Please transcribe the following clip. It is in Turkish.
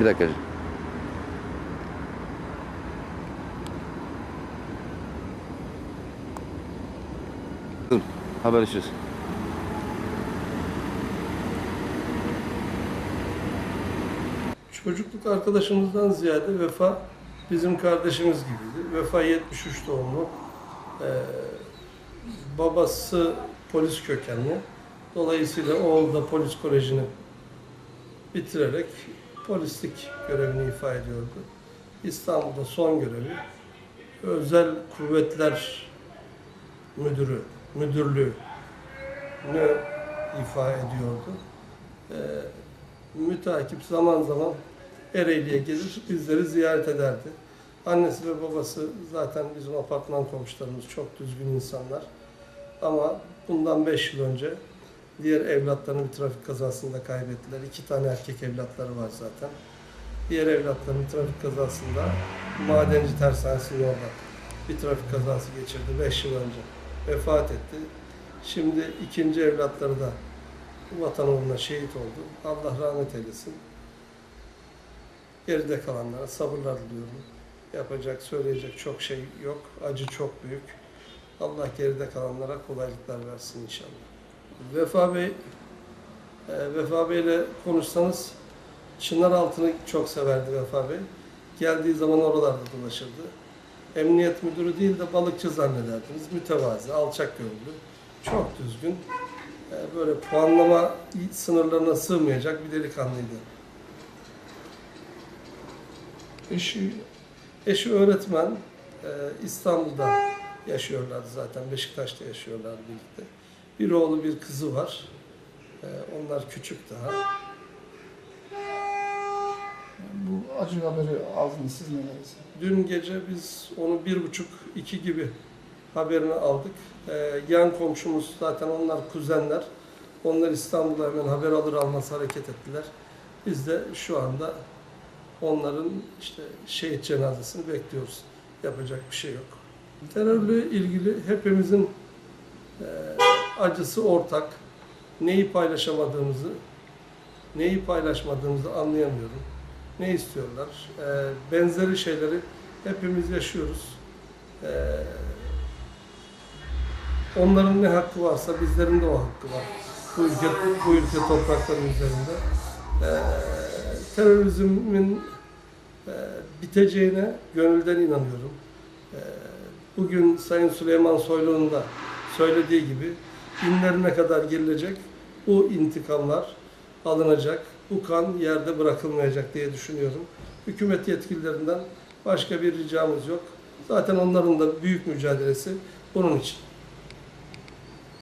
Bir dakika. Haberleşiriz. Çocukluk arkadaşımızdan ziyade Vefa bizim kardeşimiz gibiydi. Vefa 73 doğumlu. Ee, babası polis kökenli. Dolayısıyla oğlu da polis kolejini bitirerek polislik görevini ifa ediyordu. İstanbul'da son görevi özel kuvvetler müdürü, müdürlüğünü ifa ediyordu. Ee, müteakip zaman zaman Ereğli'ye gelir, bizleri ziyaret ederdi. Annesi ve babası zaten bizim apartman komşularımız çok düzgün insanlar. Ama bundan 5 yıl önce diğer evlatlarını bir trafik kazasında kaybettiler. İki tane erkek evlatları var zaten. Diğer evlatlarını trafik kazasında madenci tersanesinin orada bir trafik kazası geçirdi 5 yıl önce. Vefat etti. Şimdi ikinci evlatları da vatan uğruna şehit oldu. Allah rahmet eylesin. Geride kalanlara sabırlar diliyorum. Yapacak, söyleyecek çok şey yok. Acı çok büyük. Allah geride kalanlara kolaylıklar versin inşallah. Vefa Bey, e, Vefa Bey'le konuşsanız Çınar altını çok severdi Vefa Bey. Geldiği zaman oralarda dolaşırdı. Emniyet müdürü değil de balıkçı zannederdiniz. Mütevazi, alçak gönüllü, çok düzgün. E, Böyle puanlama sınırlarına sığmayacak bir delikanlıydı. Eşi Eşi öğretmen, e, İstanbul'da yaşıyorlardı zaten, Beşiktaş'ta yaşıyorlar birlikte. Bir oğlu, bir kızı var. E, Onlar küçük daha. bu acı haberi aldınız siz neler? Dün gece biz onu bir buçuk, iki gibi haberini aldık. E, Yan komşumuz zaten onlar kuzenler. Onlar İstanbul'a hemen haber alır almaz hareket ettiler. Biz de şu anda onların işte şehit cenazesini bekliyoruz. Yapacak bir şey yok. Terörle ilgili hepimizin e, acısı ortak. Neyi paylaşamadığımızı, neyi paylaşmadığımızı anlayamıyorum. Ne istiyorlar? E, benzeri şeyleri hepimiz yaşıyoruz. E, onların ne hakkı varsa bizlerin de o hakkı var. Bu ülke, bu ülke toprakları üzerinde. E, terörizmin e, biteceğine gönülden inanıyorum. E, bugün Sayın Süleyman Soylu'nun da söylediği gibi inlerine kadar girilecek, bu intikamlar alınacak, bu kan yerde bırakılmayacak diye düşünüyorum. Hükümet yetkililerinden başka bir ricamız yok. Zaten onların da büyük mücadelesi bunun için.